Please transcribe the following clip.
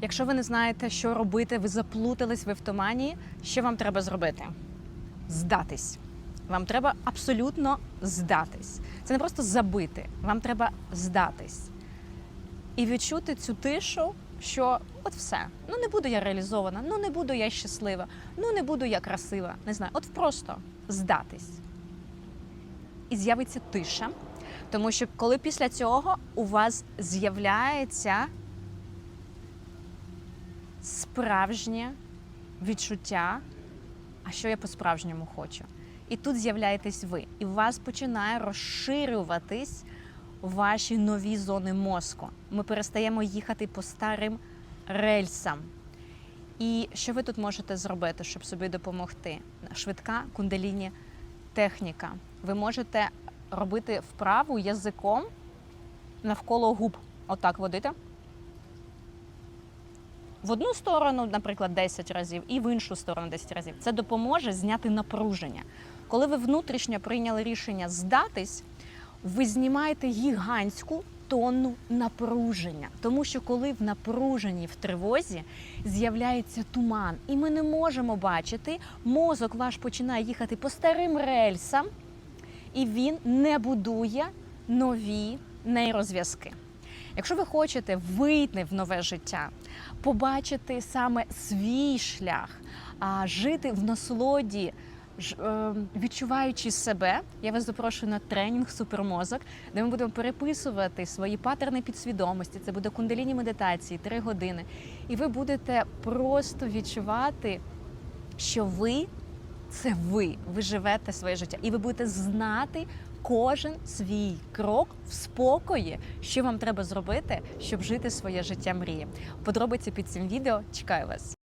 Якщо ви не знаєте, що робити, ви заплутались, ви в тумані, що вам треба зробити? Здатись. Вам треба абсолютно здатись. Це не просто забити, вам треба здатись. І відчути цю тишу, що от все. Ну не буду я реалізована, ну не буду я щаслива, ну не буду я красива. Не знаю, от просто здатись. І з'явиться тиша. Тому що коли після цього у вас з'являється справжнє відчуття, а що я по-справжньому хочу. І тут з'являєтесь ви, і у вас починає розширюватись ваші нові зони мозку. Ми перестаємо їхати по старим рельсам. І що ви тут можете зробити, щоб собі допомогти? Швидка кундаліні техніка. Ви можете робити вправу язиком навколо губ. Отак водите. В одну сторону, наприклад, 10 разів, і в іншу сторону 10 разів. Це допоможе зняти напруження. Коли ви внутрішньо прийняли рішення здатись, ви знімаєте гігантську тонну напруження. Тому що коли в напруженні, в тривозі з'являється туман, і ми не можемо бачити, мозок ваш починає їхати по старим рельсам, і він не будує нові нейрозв'язки. Якщо ви хочете вийти в нове життя, побачити саме свій шлях, а жити в насолоді, е, відчуваючи себе, я вас запрошую на тренінг супермозок, де ми будемо переписувати свої патерни підсвідомості. Це буде кундаліні медитації, три години. І ви будете просто відчувати, що ви це ви. Ви живете своє життя, і ви будете знати кожен свій крок в спокої, що вам треба зробити, щоб жити своє життя мрії. Подробиці під цим відео чекаю вас.